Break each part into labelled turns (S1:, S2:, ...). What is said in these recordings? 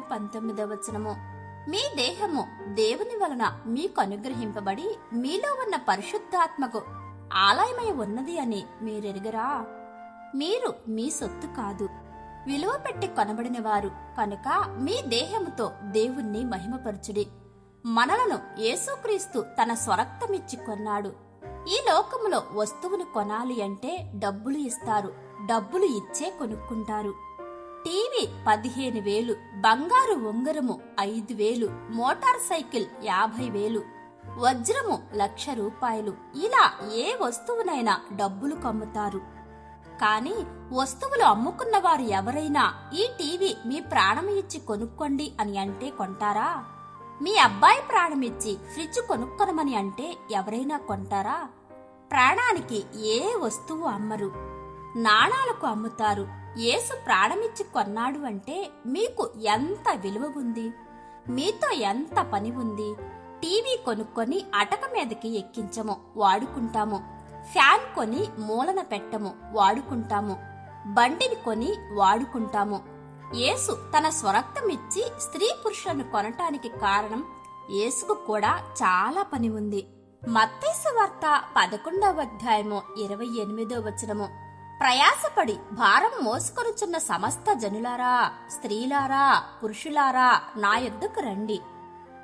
S1: అధ్యాయము పంతొమ్మిదవ వచనము. మీ దేహము దేవుని వలన మీకు అనుగ్రహింపబడి మీలో ఉన్న పరిశుద్ధాత్మకు ఆలయమై ఉన్నది అని మీరెరుగరా? మీరు మీ సొత్తు కాదు. విలువ పెట్టి కొనబడిన వారు కనుక మీ దేహముతో దేవుణ్ణి మహిమపరచుడి. మనలను యేసుక్రీస్తు తన స్వరక్తమిచ్చి కొన్నాడు. ఈ లోకములో వస్తువును కొనాలి అంటే డబ్బులు ఇస్తారు. డబ్బులు ఇచ్చే కొనుక్కుంటారు. టీవీ పదిహేను వేలు బంగారు ఉంగరము ఐదు వేలు మోటార్ సైకిల్ యాభై వేలు. వజ్రము లక్ష రూపాయలు. ఇలా ఏ వస్తువునైనా డబ్బులు కమ్ముతారు. కానీ వస్తువులు అమ్ముకున్న వారు ఎవరైనా ఈ టీవీ మీ ప్రాణం ఇచ్చి కొనుక్కోండి అని అంటే కొంటారా? మీ అబ్బాయి ప్రాణం ఇచ్చి ఫ్రిడ్జ్ కొనుక్కొనమని అంటే ఎవరైనా కొంటారా? ప్రాణానికి ఏ వస్తువు అమ్మరు. నాణాలకు అమ్ముతారు. యేసు ప్రాణమిచ్చి కొన్నాడు అంటే మీకు ఎంత విలువ ఉంది? మీతో ఎంత పని ఉంది? టీవీ కొనుక్కొని అటక మీదకి ఎక్కించము వాడుకుంటాము. ఫ్యాన్ కొని మూలన పెట్టము వాడుకుంటాము. బండిని కొని వాడుకుంటాము. యేసు తన స్వరక్తమిచ్చి స్త్రీ పురుషులను కొనటానికి కారణం యేసుకు కూడా చాలా పని ఉంది. మత్తైసు వార్త పదకొండవ అధ్యాయము ఇరవై ఎనిమిదో వచనము. ప్రయాసపడి భారం మోసుకొనుచున్న సమస్త జనులారా స్త్రీలారా పురుషులారా నా యొద్దకు రండి.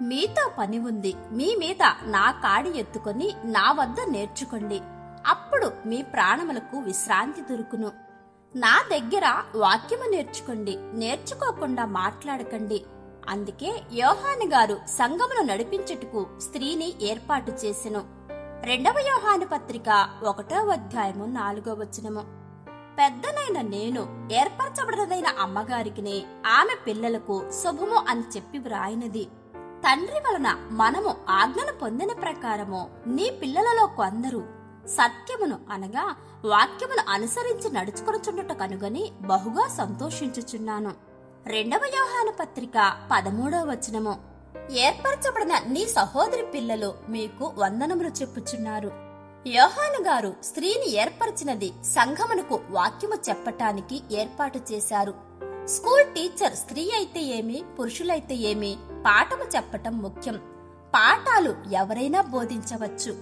S1: మీతో పని ఉంది. మీ మీద నా కాడి ఎత్తుకొని నా వద్ద నేర్చుకోండి. అప్పుడు మీ ప్రాణములకు విశ్రాంతి దొరుకును. నా దగ్గర వాక్యము నేర్చుకోండి. నేర్చుకోకుండా మాట్లాడకండి. అందుకే యోహాను గారు సంఘమును నడిపించుటకు స్త్రీని ఏర్పాటు చేసెను. రెండవ యోహాను పత్రిక ఒకటో అధ్యాయము నాలుగో వచనము. పెద్దనైన నేను ఏర్పరచబడినదైన అమ్మగారికినే ఆమె పిల్లలకు శుభము అని చెప్పి వ్రాయినది. తండ్రి వలన మనము ఆజ్ఞను పొందిన ప్రకారము నీ పిల్లలలో కొందరు సత్యమును అనగా వాక్యమును అనుసరించి నడుచుకొనుచుండుట కనుగొని బహుగా సంతోషించుచున్నాను. రెండవ యోహాను పత్రిక పదమూడవ వచనము. ఏర్పరచబడిన నీ సహోదరి పిల్లలు మీకు వందనములు చెప్పుచున్నారు. యోహాను గారు స్త్రీని ఏర్పరిచినది సంఘమునకు వాక్యము చెప్పటానికి ఏర్పాటు చేశారు. స్కూల్ టీచర్ స్త్రీ అయితే ఏమి పురుషులైతే ఏమి పాఠము చెప్పటం ముఖ్యం. పాఠాలు ఎవరైనా బోధించవచ్చు.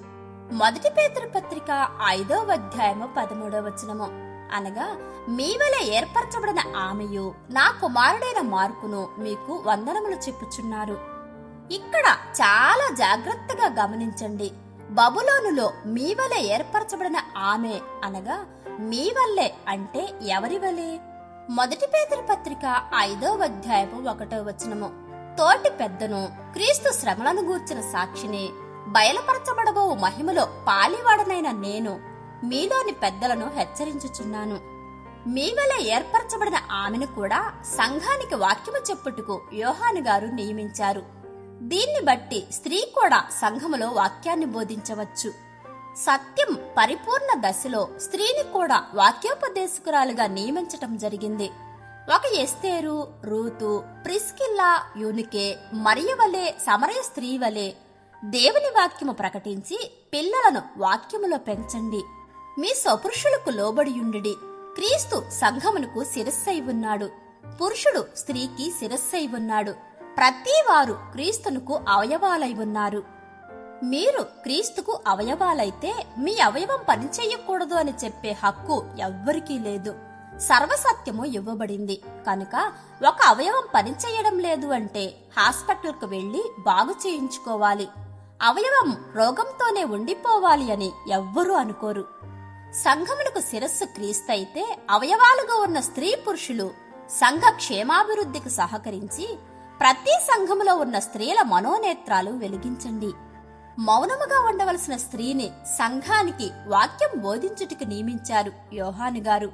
S1: మొదటి పేతురు పత్రిక ఐదో అధ్యాయము పదమూడవ వచనము. అనగా మీ వలె ఏర్పరచబడిన ఆమెయు నా కుమారుడైన మార్కును మీకు వందనములు చెప్పుచున్నారు. ఇక్కడ చాలా జాగ్రత్తగా గమనించండి. బబులోనులో మీ వలె ఏర్పరచబడిన ఆమె అనగా మీ వల్లే అంటే ఎవరి వలె? మొదటి పేదరి పత్రిక ఐదో అధ్యాయము ఒకటో వచనము. తోటి పెద్దను క్రీస్తు శ్రమలను గూర్చిన సాక్షిని బయలుపరచబడబో మహిమలో పాలివాడనైన నేను మీలోని పెద్దలను హెచ్చరించుచున్నాను. మీ వలె ఏర్పరచబడిన ఆమెను కూడా సంఘానికి వాక్యము చెప్పుటకు యోహాను గారు నియమించారు. దీన్ని బట్టి స్త్రీ కూడా సంఘములో వాక్యాన్ని బోధించవచ్చు. సత్యం పరిపూర్ణ దశలో స్త్రీని కూడా వాక్యోపదేశకురాలుగా నియమించటం జరిగింది. ఒక ఎస్తేరు రూతు ప్రిస్కిల్లా యూనికే మరియవలే సమరయ స్త్రీ వలె దేవుని వాక్యము ప్రకటించి పిల్లలను వాక్యములో పెంచండి. మీ స్వపురుషులకు లోబడియుండి క్రీస్తు సంఘమునకు శిరస్సై ఉన్నాడు. పురుషుడు స్త్రీకి శిరస్సై ఉన్నాడు. ప్రతివారు క్రీస్తునకు అవయవాలై ఉన్నారు. మీరు క్రీస్తుకు అవయవాలైతే మీ అవయవం పనిచేయకూడదు అని చెప్పే హక్కు ఎవ్వరికీ లేదు. సర్వసత్యము ఇవ్వబడింది. కనుక ఒక అవయవం పనిచేయడం లేదు అంటే హాస్పిటల్కు వెళ్ళి బాగు చేయించుకోవాలి. అవయవం రోగంతోనే ఉండిపోవాలి అని ఎవ్వరూ అనుకోరు. సంఘమునకు శిరస్సు క్రీస్తైతే అవయవాలుగా ఉన్న స్త్రీ పురుషులు సంఘ క్షేమాభివృద్ధికి సహకరించి ప్రతి సంఘములో ఉన్న స్త్రీల మనోనేత్రాలు వెలిగించండి. మౌనముగా ఉండవలసిన స్త్రీని సంఘానికి వాక్యం బోధించుటకు నియమించారు యోహాను గారు.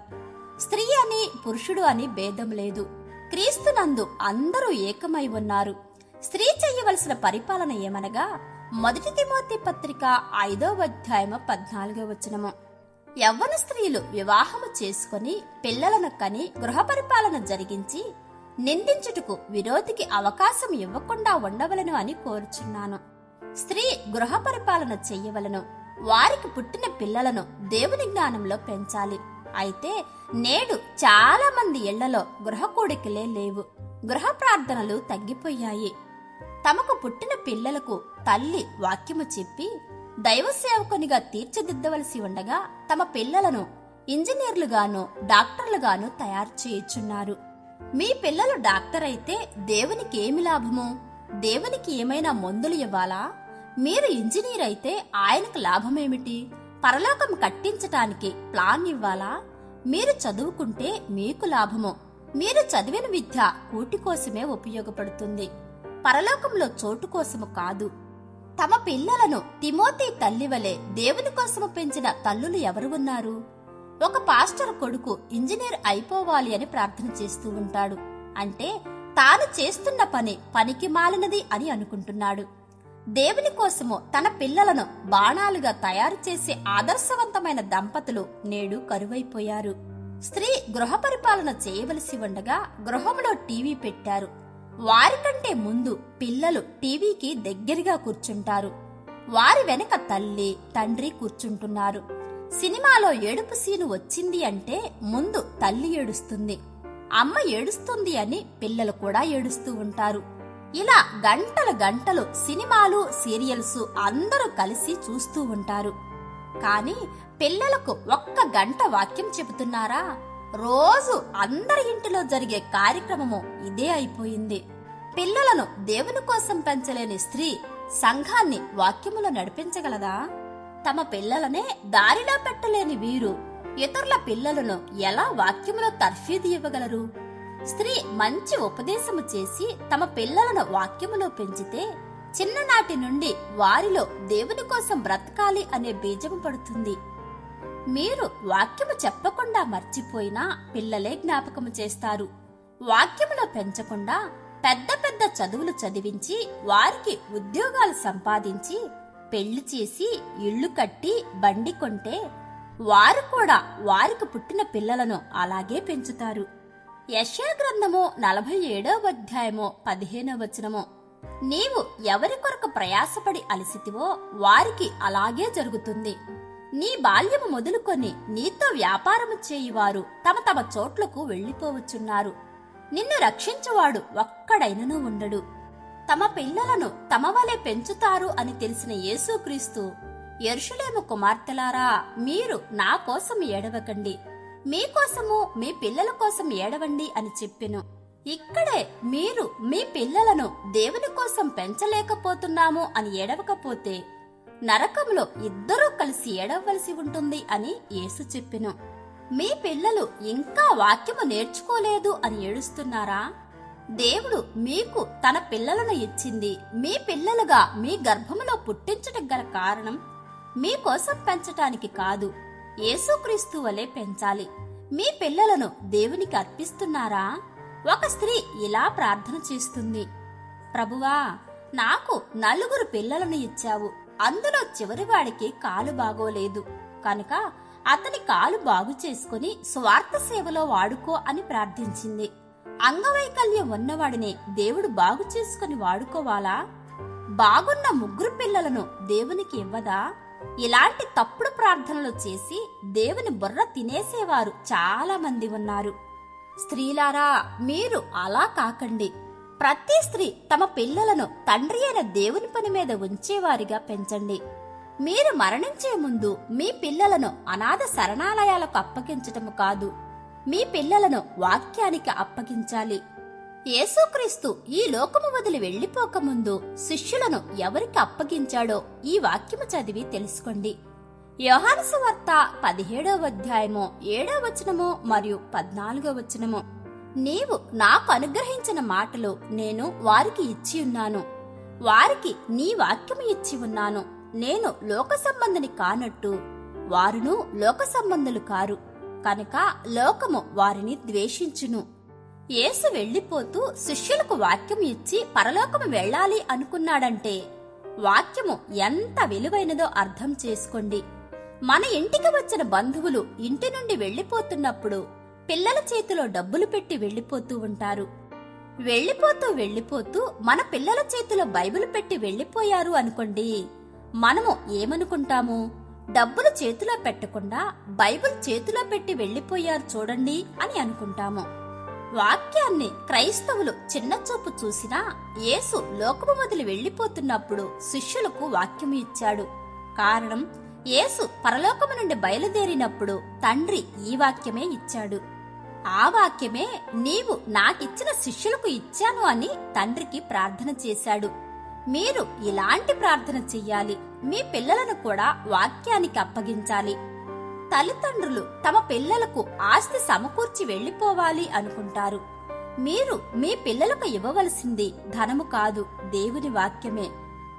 S1: స్త్రీ అని పురుషుడు అని భేదం లేదు. క్రీస్తునందు అందరూ ఏకమై ఉన్నారు. స్త్రీ చెయ్యవలసిన పరిపాలన ఏమనగా మొదటి తిమోతి పత్రిక ఐదో అధ్యాయము పద్నాలుగో వచనము. యవ్వన స్త్రీలు వివాహము చేసుకొని పిల్లలను కని గృహ పరిపాలన జరిగించి నిందించుటకు విరోధికి అవకాశం ఇవ్వకుండా ఉండవలను అని కోరుచున్నాను. స్త్రీ గృహ పరిపాలన చెయ్యవలను వారికి పుట్టిన పిల్లలను దేవుని జ్ఞానంలో పెంచాలి. అయితే నేడు చాలా మంది ఇళ్ళలో గృహ కోడికలే లేవు. గృహ ప్రార్థనలు తగ్గిపోయాయి. తమకు పుట్టిన పిల్లలకు తల్లి వాక్యము చెప్పి దైవ సేవకునిగా తీర్చిదిద్దవలసి ఉండగా తమ పిల్లలను ఇంజనీర్లుగాను డాక్టర్లుగాను తయారు చేయుచున్నారు. మీ పిల్లలు డాక్టర్ అయితే దేవునికి ఏమి లాభము? దేవునికి ఏమైనా మందులు ఇవ్వాలా? మీరు ఇంజనీర్ అయితే ఆయనకు లాభమేమిటి? పరలోకం కట్టించటానికి ప్లాన్ ఇవ్వాలా? మీరు చదువుకుంటే మీకు లాభము. మీరు చదివిన విద్య కూటి కోసమే ఉపయోగపడుతుంది. పరలోకంలో చోటు కోసము కాదు. తమ పిల్లలను తిమోతి తల్లి వలె దేవుని కోసము పెంచిన తల్లులు ఎవరు ఉన్నారు? ఒక పాస్టర్ కొడుకు ఇంజనీర్ అయిపోవాలి అని ప్రార్థన చేస్తూ ఉంటాడు. అంటే తాను చేస్తున్న పని పనికి మాలినది అని అనుకుంటున్నాడు. దేవుని కోసము తన పిల్లలను బాణాలుగా తయారు చేసే ఆదర్శవంతమైన దంపతులు నేడు కరువైపోయారు. స్త్రీ గృహ పరిపాలన చేయవలసి ఉండగా గృహంలో టీవీ పెట్టారు. వారికంటే ముందు పిల్లలు టీవీకి దగ్గరగా కూర్చుంటారు. వారి వెనుక తల్లి తండ్రి కూర్చుంటున్నారు. సినిమాలో ఏడుపు సీను వచ్చింది అంటే ముందు తల్లి ఏడుస్తుంది. అమ్మ ఏడుస్తుంది అని పిల్లలు కూడా ఏడుస్తూ ఉంటారు. ఇలా గంటలు గంటలు సినిమాలు సీరియల్స్ అందరూ కలిసి చూస్తూ ఉంటారు. కానీ పిల్లలకు ఒక్క గంట వాక్యం చెబుతున్నారా? రోజు అందరి ఇంటిలో జరిగే కార్యక్రమము ఇదే అయిపోయింది. పిల్లలను దేవుని కోసం పెంచలేని స్త్రీ సంఘాన్ని వాక్యములో నడిపించగలదా? తమ పిల్లలనే దారిలో పెట్టలేని వీరు. ఇతరుల పిల్లలను ఎలా వాక్యములో తర్ఫీదు ఇవ్వగలరు స్త్రీ మంచి ఉపదేశము చేసి తమ పిల్లలను వాక్యములో పెంచితే చిన్ననాటి నుండి వారిలో దేవుని కోసం బ్రతకాలి అనే బీజము పడుతుంది. మీరు వాక్యము చెప్పకుండా మర్చిపోయినా పిల్లలే జ్ఞాపకము చేస్తారు. వాక్యములో పెంచకుండా పెద్ద పెద్ద చదువులు చదివించి వారికి ఉద్యోగాలు సంపాదించి పెళ్ళి చేసి ఇళ్ళు కట్టి బండి కొంటే వారు కూడా వారికి పుట్టిన పిల్లలను అలాగే పెంచుతారు. యశా గ్రంథము నలభై ఏడవ అధ్యాయము పదిహేనవ వచనము. నీవు ఎవరి కొరకు ప్రయాసపడి అలసితివో వారికి అలాగే జరుగుతుంది. నీ బాల్యము మొదలుకొని నీతో వ్యాపారము చేయువారు తమ తమ చోట్లకు వెళ్ళిపోవచ్చున్నారు నిన్ను రక్షించువాడు ఒక్కడైనను ఉండడు. తమ పిల్లలను తమ వలె పెంచుతారు అని తెలిసిన యేసుక్రీస్తు ఎరుషులేము కుమార్తెలారా మీరు నా కోసం ఏడవకండి. మీకోసము మీ పిల్లల కోసం ఏడవండి అని చెప్పెను. ఇక్కడే మీరు మీ పిల్లలను దేవుని కోసం పెంచలేకపోతున్నాము అని ఏడవకపోతే నరకంలో ఇద్దరూ కలిసి ఏడవలసి ఉంటుంది అని యేసు చెప్పెను. మీ పిల్లలు ఇంకా వాక్యము నేర్చుకోలేదు అని ఏడుస్తున్నారా? దేవుడు మీకు తన పిల్లలను ఇచ్చింది. మీ పిల్లలుగా మీ గర్భములో పుట్టించటం గల కారణం మీకోసం పెంచటానికి కాదు. యేసుక్రీస్తు వలె పెంచాలి. మీ పిల్లలను దేవునికి అర్పిస్తున్నారా? ఒక స్త్రీ ఇలా ప్రార్థన చేస్తుంది. ప్రభువా నాకు నలుగురు పిల్లలను ఇచ్చావు. అందులో చివరివాడికి కాలు బాగోలేదు. కనుక అతని కాలు బాగు చేసుకుని స్వార్థ సేవలో వాడుకో అని ప్రార్థించింది. అంగవైకల్యం ఉన్నవాడిని దేవుడు బాగు చేసుకుని వాడుకోవాలా? బాగున్న ముగ్గురు పిల్లలను దేవునికి ఇవ్వదా? ఇలాంటి తప్పుడు ప్రార్థనలు చేసి దేవుని బుర్ర తినేసేవారు చాలా మంది ఉన్నారు. స్త్రీలారా మీరు అలా కాకండి. ప్రతి స్త్రీ తమ పిల్లలను తండ్రి అయిన దేవుని పని మీద ఉంచేవారిగా పెంచండి. మీరు మరణించే ముందు మీ పిల్లలను అనాథ శరణాలయాలకు అప్పగించటము కాదు. మీ పిల్లలను వాక్యానికి అప్పగించాలి. యేసుక్రీస్తు ఈ లోకము వదిలి వెళ్ళిపోకముందు శిష్యులను ఎవరికి అప్పగించాడో ఈ వాక్యము చదివి తెలుసుకోండి. యోహాను వార్త పదిహేడవ అధ్యాయము ఏడవ వచనము మరియు పద్నాలుగో వచనము. నీవు నాకు అనుగ్రహించిన మాటలు నేను వారికి ఇచ్చి ఉన్నాను. వారికి నీ వాక్యము ఇచ్చి ఉన్నాను. నేను లోక సంబంధిని కానట్టు వారును లోక సంబంధులు కారు. కనుక లోకము వారిని ద్వేషించును. యేసు వెళ్ళిపోతూ శిష్యులకు వాక్యం ఇచ్చి పరలోకము వెళ్ళాలి అనుకున్నాడంటే వాక్యము ఎంత విలువైనదో అర్థం చేసుకోండి. మన ఇంటికి వచ్చిన బంధువులు ఇంటి నుండి వెళ్ళిపోతున్నప్పుడు పిల్లల చేతిలో డబ్బులు పెట్టి వెళ్ళిపోతూ ఉంటారు. వెళ్ళిపోతూ వెళ్ళిపోతూ మన పిల్లల చేతిలో బైబిల్ పెట్టి వెళ్ళిపోయారు అనుకోండి. మనము ఏమనుకుంటాము? డబ్బులు చేతిలో పెట్టకుండా బైబిల్ చేతిలో పెట్టి వెళ్ళిపోయారు చూడండి అని అనుకుంటాము. వాక్యాన్ని క్రైస్తవులు చిన్న చూపు చూసినా యేసు లోకము వదిలి వెళ్ళిపోతున్నప్పుడు శిష్యులకు వాక్యము ఇచ్చాడు. కారణం యేసు పరలోకము నుండి బయలుదేరినప్పుడు తండ్రి ఈ వాక్యమే ఇచ్చాడు. ఆ వాక్యమే నీవు నాకిచ్చిన శిష్యులకు ఇచ్చాను అని తండ్రికి ప్రార్థన చేశాడు. మీరు ఇలాంటి ప్రార్థన చెయ్యాలి. మీ పిల్లలను కూడా వాక్యానికి అప్పగించాలి. తల్లిదండ్రులు తమ పిల్లలకు ఆస్తి సమకూర్చి వెళ్ళిపోవాలి అనుకుంటారు. మీరు మీ పిల్లలకు ఇవ్వవలసింది ధనము కాదు దేవుని వాక్యమే.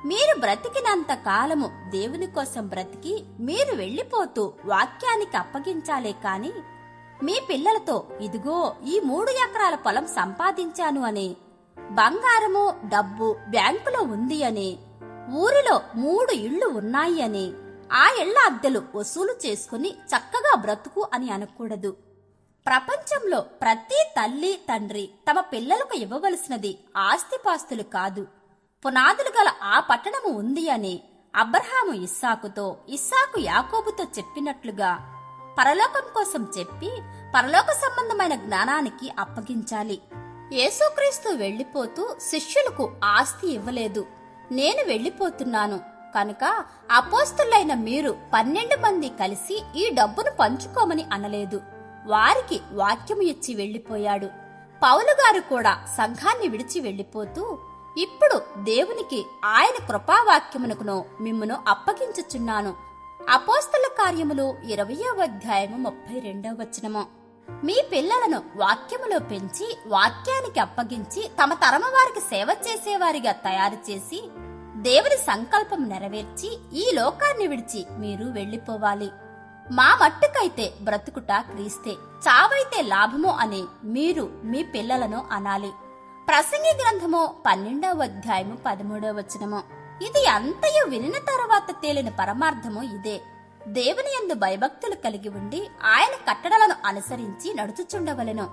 S1: మీరు బ్రతికినంత కాలము దేవుని కోసం బ్రతికి మీరు వెళ్ళిపోతూ వాక్యానికి అప్పగించాలే కాని మీ పిల్లలతో ఇదిగో ఈ మూడు ఎకరాల పొలం సంపాదించాను అని బంగారము డబ్బు బ్యాంకులో ఉంది అని. ఊరిలో మూడు ఇళ్ళు ఉన్నాయి అని. ఆ ఇళ్ళ అద్దెలు వసూలు చేసుకుని చక్కగా బ్రతుకు అని అనకూడదు. ప్రపంచంలో ప్రతి తల్లి తండ్రి తమ పిల్లలకు ఇవ్వవలసినది ఆస్తిపాస్తులు కాదు. పునాదులు గల ఆ పట్టణము ఉంది అని. అబ్రహాము ఇస్సాకుతో ఇస్సాకు యాకోబుతో చెప్పినట్లుగా పరలోకం కోసం చెప్పి పరలోక సంబంధమైన జ్ఞానానికి అప్పగించాలి. యేసుక్రీస్తు వెళ్ళిపోతూ శిష్యులకు ఆస్తి ఇవ్వలేదు. నేను వెళ్ళిపోతున్నాను కనుక అపోస్తులైన మీరు పన్నెండు మంది కలిసి ఈ డబ్బును పంచుకోమని అనలేదు. వారికి వాక్యము ఇచ్చి వెళ్ళిపోయాడు పౌలు గారు కూడా సంఘాన్ని విడిచి వెళ్ళిపోతూ ఇప్పుడు దేవునికి ఆయన కృపావాక్యమునకును మిమ్మును అప్పగించుచున్నాను. అపోస్తల కార్యములు ఇరవయో అధ్యాయము ముప్పై రెండవ వచనము. మీ పిల్లలను వాక్యములో పెంచి వాక్యానికి అప్పగించి తమ తరమ వారికి సేవ చేసేవారిగా తయారు చేసి దేవుని సంకల్పం నెరవేర్చి ఈ లోకాన్ని విడిచి మీరు వెళ్ళిపోవాలి మా మట్టుకైతే బ్రతుకుట క్రీస్తే చావైతే లాభము అని మీరు మీ పిల్లలను అనాలి. ప్రసంగి గ్రంథము పన్నెండవ అధ్యాయము పదమూడవ వచనము. ఇది అంతయు వినిన తరువాత తేలిన పరమార్థము ఇదే. దేవుని యందు భయభక్తులు కలిగి ఉండి ఆయన కట్టడలను అనుసరించి నడుచుచుండవలెను.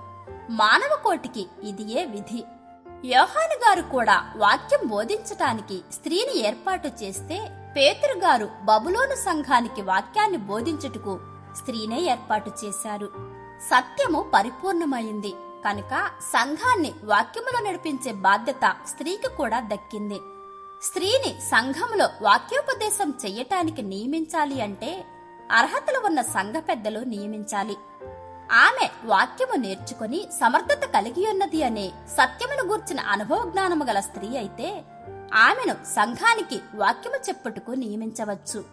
S1: మానవ కోటికి ఇదియే విధి. యోహాను గారు కూడా వాక్యం బోధించటానికి స్త్రీని ఏర్పాటు చేస్తే పేతురు గారు బబులోను సంఘానికి వాక్యాన్ని బోధించుటకు స్త్రీనే ఏర్పాటు చేశారు. సత్యము పరిపూర్ణమైంది. కనుక సంఘాన్ని వాక్యములో నడిపించే బాధ్యత స్త్రీకి కూడా దక్కింది. స్త్రీని సంఘంలో వాక్యోపదేశం చెయ్యటానికి నియమించాలి అంటే అర్హతలు ఉన్న సంఘ పెద్దలు నియమించాలి. ఆమె వాక్యము నేర్చుకుని సమర్థత కలిగి ఉన్నది అనే సత్యమును గూర్చిన అనుభవ జ్ఞానము గల స్త్రీ అయితే ఆమెను సంఘానికి వాక్యము చెప్పుటకు నియమించవచ్చు.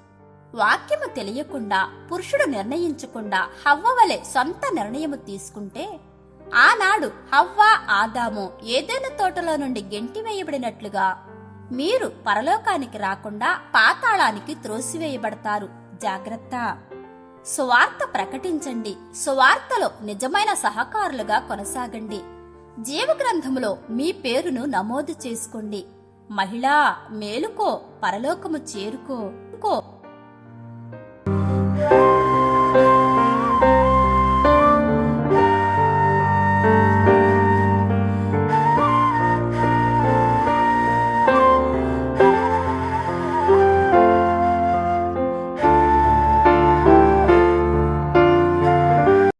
S1: వాక్యము తెలియకుండా పురుషుడు నిర్ణయించకుండా హవ్వ వలె సొంత నిర్ణయము తీసుకుంటే ఆనాడు హవ్వ ఆదాము ఏదైనా తోటలో నుండి గెంటివేయబడినట్లుగా మీరు పరలోకానికి రాకుండా పాతాళానికి త్రోసివేయబడతారు. జాగ్రత్త. సువార్త ప్రకటించండి. సువార్తలో నిజమైన సహకారులుగా కొనసాగండి. జీవగ్రంథములో మీ పేరును నమోదు చేసుకోండి. మహిళా మేలుకో పరలోకము చేరుకో.